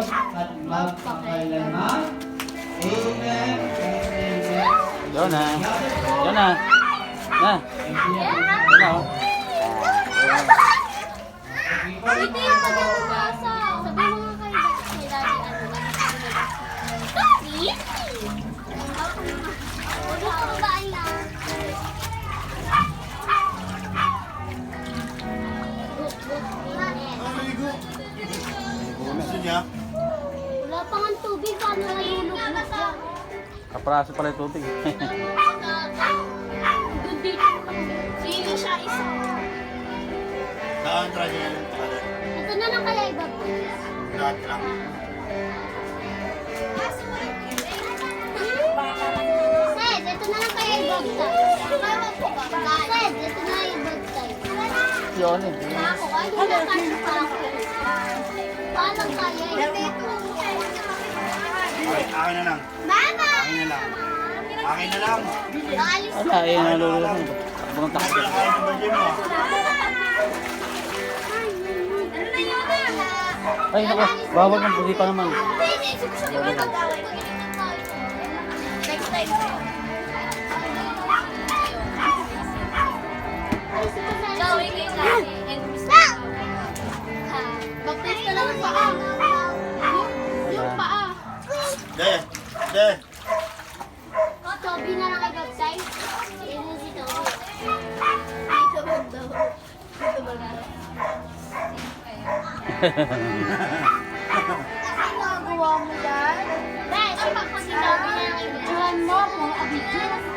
ngayon at magpakailanman. Amen amen. Yun na. Yun na. Na. Yun na. oh. Pagkakabasa. Sabi mo nga kay kay Daddy, ano ba? Please? Huwag mo kumain na. Gusto niya? Wala pa nga tubig, paano nahulog na siya? Kapraso pala yung tubig. Dito. Sino siya isa? Saan try niya yan? Ito na lang kaya iba po. Lahat lang. Sed, ito na lang kaya iba po. Sed, ito na yung ibag tayo. Yun eh. Ay akin na lang. Mama! Akin na lang. Akin na lang. Wala eh. Nalulunod. Takbo ng takbo. Akin na mo. Ano na yun? Ay, naku. Bawal ng pusi pa naman. Mo. Next time. De. Toby na lang kay baptize. Yun yung si Toby. Dito ba daw? Dito ba daw? Ginagawa mo yan? Bes, pag Toby na lang mo, kung mo